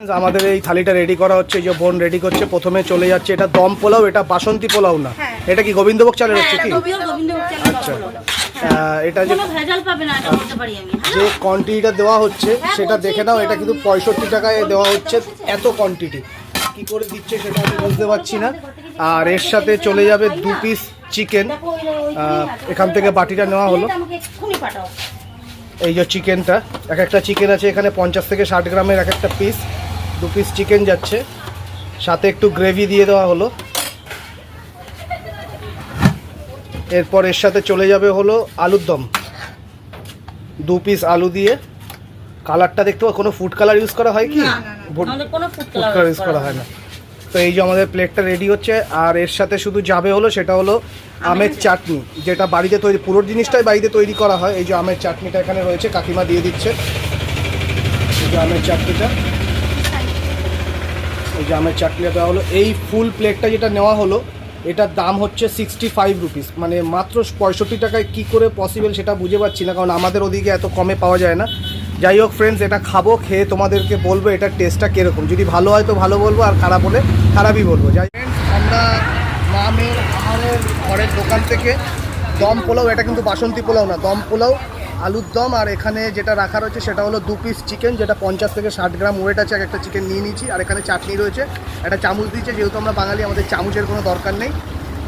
আমাদের এই থালিটা রেডি করা হচ্ছে এই যে বোন রেডি করছে প্রথমে চলে যাচ্ছে এটা দম পোলাও এটা বাসন্তী পোলাও না। হ্যাঁ। এটা কি গোবিন্দভোগ চালের হচ্ছে কি? আচ্ছা। এটা যে যে কোয়ান্টিটিটা দেওয়া হচ্ছে সেটা দেখে নাও এটা কিন্তু পঁয়ষট্টি টাকায় দেওয়া হচ্ছে এত কোয়ান্টিটি কি করে দিচ্ছে সেটা আমি বুঝতে পারছি না। আর এর সাথে চলে যাবে দু পিস চিকেন এখান থেকে বাটিটা নেওয়া হলো। এই যে চিকেনটা এক একটা চিকেন আছে এখানে পঞ্চাশ থেকে ষাট গ্রামের এক একটা পিস দু পিস চিকেন যাচ্ছে। সাথে একটু গ্রেভি দিয়ে দেওয়া হলো। এরপর এর সাথে চলে যাবে হলো আলুর দম। দু পিস আলু দিয়ে। কালারটা দেখতে পাবো কোনো ফুড কালার ইউজ করা হয় কি? ফুড ফুড কালার ইউজ করা হয় না। তো এই যে আমাদের প্লেটটা রেডি হচ্ছে আর এর সাথে শুধু যাবে হলো সেটা হলো আমের চাটনি যেটা বাড়িতে তৈরি পুরো জিনিসটাই বাড়িতে তৈরি করা হয়। এই যে আমের চাটনিটা এখানে রয়েছে কাকিমা দিয়ে দিচ্ছে। এই যে আমের চাটনিটা। এই যে আমের চাটনিটা দেওয়া হলো, এই ফুল প্লেটটা যেটা নেওয়া হলো, এটার দাম হচ্ছে সিক্সটি ফাইভ রুপিস মানে মাত্র পঁয়ষট্টি টাকায় কি করে পসিবল সেটা বুঝে পাচ্ছি না, কারণ আমাদের ওদিকে এত কমে পাওয়া যায় না। যাই হোক ফ্রেন্ডস এটা খাব, খেয়ে তোমাদেরকে বলব এটার টেস্টটা কীরকম। যদি ভালো হয় তো ভালো বলব, আর খারাপ হলে খারাপই বলব। যাই আমরা মামের আহারের ঘরের দোকান থেকে দম পোলাও, এটা কিন্তু বাসন্তী পোলাও না, দম পোলাও আলুর দম, আর এখানে যেটা রাখা রয়েছে সেটা হলো দু পিস চিকেন যেটা পঞ্চাশ থেকে ষাট গ্রাম ওয়েট আছে, এক একটা চিকেন নিয়ে নিয়েছি, আর এখানে চাটনি রয়েছে। একটা চামচ দিয়েছে, যেহেতু আমরা বাঙালি, আমাদের চামচের কোনো দরকার নেই।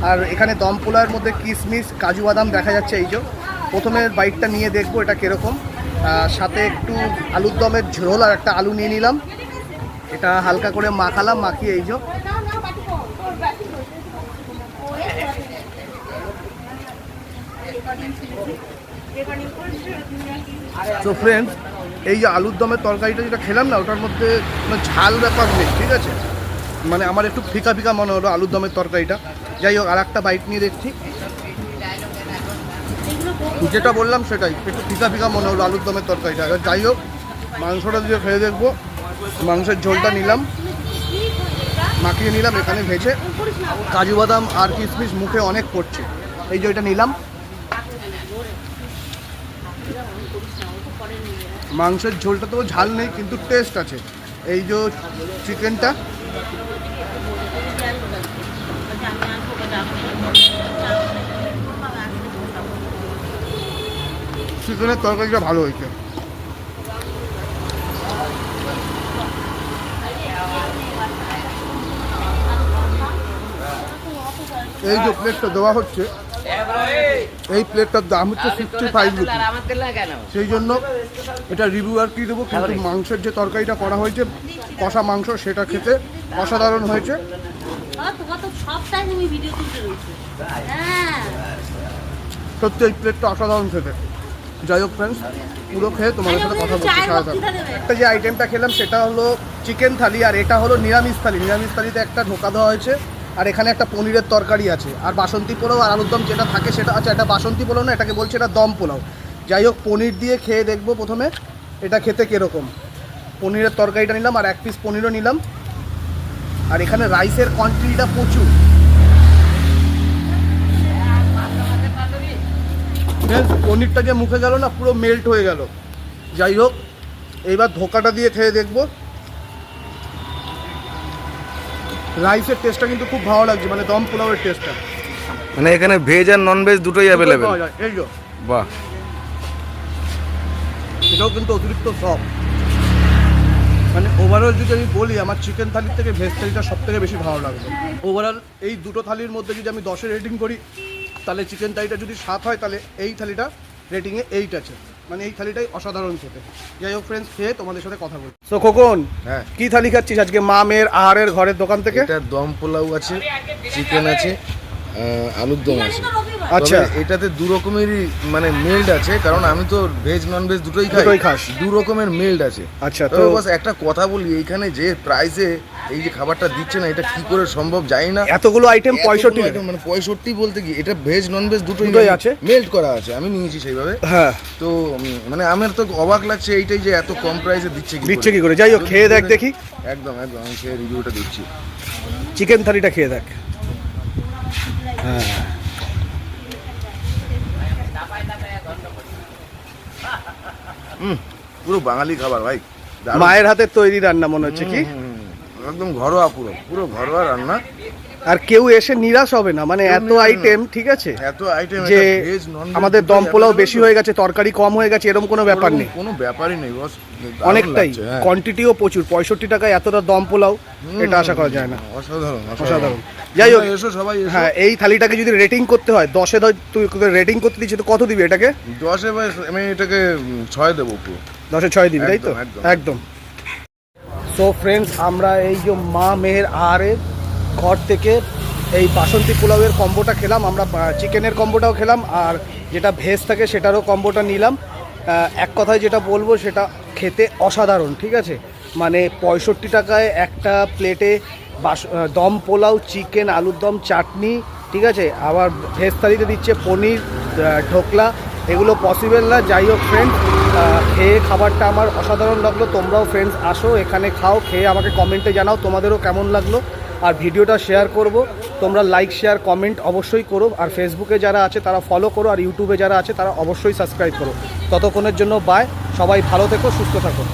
আর এখানে দম পোলাওয়ের মধ্যে কিশমিশ, কাজু বাদাম দেখা যাচ্ছে, এই যে। প্রথমে বাইটটা নিয়ে দেখব এটা কীরকম। সাথে একটু আলুর দমের ঝোল, আর একটা আলু নিয়ে নিলাম। এটা হালকা করে মাখালাম, মাখিয়ে এই যে। তো ফ্রেন্ডস এই যে আলুর দমের তরকারিটা যেটা খেলাম না, ওটার মধ্যে কোনো ঝাল ব্যাপার নেই, ঠিক আছে? মানে আমার একটু ফিকা ফিকা মনে হলো আলুর দমের তরকারিটা। যাই হোক আর একটা বাইট নিয়ে দেখছি। যেটা বললাম সেটাই, একটু ফিকা ফিকা মনে হলো আলুর দমের তরকারিটা। এবার যাই হোক, মাংসটা দিয়ে খেয়ে দেখব। মাংসের ঝোলটা নিলাম, মাখিয়ে নিলাম, এখানে ভেজে। কাজু বাদাম আর কিশমিশ মুখে অনেক পড়ছে। এই যে এটা নিলাম। মাংসের ঝোলটা তো ঝাল নেই, কিন্তু টেস্ট আছে। এই যে চিকেনটা চিকেনের তরকারিটা ভালো হয়েছে। এই যে প্লেটটা দেওয়া হচ্ছে। এই প্লেটটার দাম হচ্ছে সিক্সটি ফাইভ রুপিস সেই জন্য এটা রিভিউ আর কি দেবো কিন্তু মাংসের যে তরকারিটা করা হয়েছে কষা মাংস সেটা খেতে অসাধারণ হয়েছে। হ্যাঁ। সত্যি এই প্লেটটা অসাধারণ খেতে। যাই হোক ফ্রেন্ডস পুরো খেয়ে তোমাদের সাথে কথা বলতে বক্তৃতা একটা যে আইটেমটা খেলাম সেটা হলো চিকেন থালি আর এটা হলো নিরামিষ থালি। নিরামিষ থালিতে একটা ঢোকা দেওয়া হয়েছে। আর এখানে একটা পনিরের তরকারি আছে। আর বাসন্তী পোলাও আর আলুর দম যেটা থাকে সেটা আচ্ছা এটা বাসন্তী পোলাও না, এটাকে বলছে এটা দম পোলাও। যাই হোক, পনির দিয়ে খেয়ে দেখব প্রথমে, এটা খেতে কীরকম। পনিরের তরকারিটা নিলাম আর এক পিস পনিরও নিলাম। আর এখানে রাইসের কোয়ান্টিটিটা প্রচুর। পনিরটা যে মুখে গেল না, পুরো মেল্ট হয়ে গেল। যাই হোক, এইবার ধোকাটা দিয়ে খেয়ে দেখব। রাইসের টেস্টটা কিন্তু খুব ভালো লাগছে মানে দম পোলাওয়ের টেস্টটা মানে এখানে ভেজ আর নন ভেজ দুটোই অ্যাভেলেবেল এই যে। বাহ। এটাও কিন্তু অতিরিক্ত সব মানে ওভারঅল যদি আমি বলি আমার চিকেন থালির থেকে ভেজ থালিটা সব থেকে বেশি ভালো লাগবে ওভারঅল এই দুটো থালির মধ্যে যদি আমি দশে রেটিং করি তাহলে চিকেন থালিটা যদি সাত হয় তাহলে এই থালিটা রেটিংয়ে এইট আছে। মানে এই থালিটাই অসাধারণ খেতে। যাই হোক ফ্রেন্ডস খেয়ে তোমাদের সাথে কথা বলি তো খোকন হ্যাঁ। কি থালি খাচ্ছিস আজকে? মা মেয়ের আহারের ঘরের দোকান থেকে? এটা দম পোলাও আছে চিকেন আছে আলুর দম আছে। আচ্ছা। এটাতে দু রকমেরই মানে মেল্ড আছে কারণ আমি তো ভেজ নন ভেজ দুটোই খাই। দুটোই খাস। দু রকমের মেল্ড আছে। আচ্ছা তো তবে বস একটা কথা বলি এইখানে যে প্রাইসে এই যে খাবারটা দিচ্ছে না এটা কি করে সম্ভব জানি না। এতগুলো আইটেম পঁয়ষট্টি। মানে পঁয়ষট্টি বলতে কি এটা ভেজ নন ভেজ দুটোই দুটোই আছে। মেল্ট করা আছে আমি নিয়েছি সেইভাবে। হ্যাঁ। তো মানে আমার তো অবাক লাগছে এইটাই যে এত কম প্রাইসে দিচ্ছে কি দিচ্ছে কি করে? যাই হোক, খেয়ে দেখ দেখি। একদম একদম আমি খেয়ে রিভিউটা দিচ্ছি। চিকেন থালিটা খেয়ে দেখ। হ্যাঁ পুরো বাঙালি খাবার ভাই। মায়ের হাতে তৈরি রান্না মনে হচ্ছে কি? একদম ঘরোয়া পুরো পুরো ঘরোয়া রান্না। আর কেউ এসে নিরাশ হবে না। মানে এত আইটেম ঠিক আছে? এত আইটেম যে আমাদের দম পোলাও বেশি হয়ে গেছে তরকারি কম হয়ে গেছে এরকম কোনো ব্যাপার নেই। কোনো ব্যাপারই নেই বস অনেকটাই। হ্যাঁ। কোয়ান্টিটিও প্রচুর। পঁয়ষট্টি টাকায় এতটা দম পোলাও এটা আশা করা যায় না। অসাধারণ অসাধারণ। যাই হোক এসো সবাই এসো। হ্যাঁ এই থালিটাকে যদি রেটিং করতে হয় দশে ধর তুই রেটিং করতে দিচ্ছি তো কত দিবি এটাকে? দশে আমি এটাকে ছয় দেবো পুরো দশে ছয় দিবি তাই তো? একদম, সো ফ্রেন্ডস আমরা এই যে মা মেহের আহারের ঘর থেকে এই বাসন্তী পোলাওয়ের কম্বোটা খেলাম, আমরা চিকেনের কম্বোটাও খেলাম, আর যেটা ভেজ থাকে সেটারও কম্বোটা নিলাম। এক কথায় যেটা বলব সেটা খেতে অসাধারণ, ঠিক আছে? মানে পঁয়ষট্টি টাকায় একটা প্লেটে বাস দম পোলাও, চিকেন, আলুর দম, চাটনি, ঠিক আছে? আবার ভেজ থালিতে দিচ্ছে পনির ঢোকলা, এগুলো পসিবল না। যাই হোক ফ্রেন্ড খেয়ে খাবারটা আমার অসাধারণ লাগল। তোমরাও ফ্রেন্ডস আসো, এখানে খাও, খেয়ে আমাকে কমেন্টে জানাও, তোমাদেরও কেমন লাগল। আর ভিডিওটা শেয়ার করব। তোমরা লাইক শেয়ার কমেন্ট অবশ্যই করো। আর ফেসবুকে যারা আছে, তারা ফলো করো। আর ইউটিউবে যারা আছে, তারা অবশ্যই সাবস্ক্রাইব করো। ততক্ষণের জন্য বায় সবাই ভালো থেকো, সুস্থ থাকো।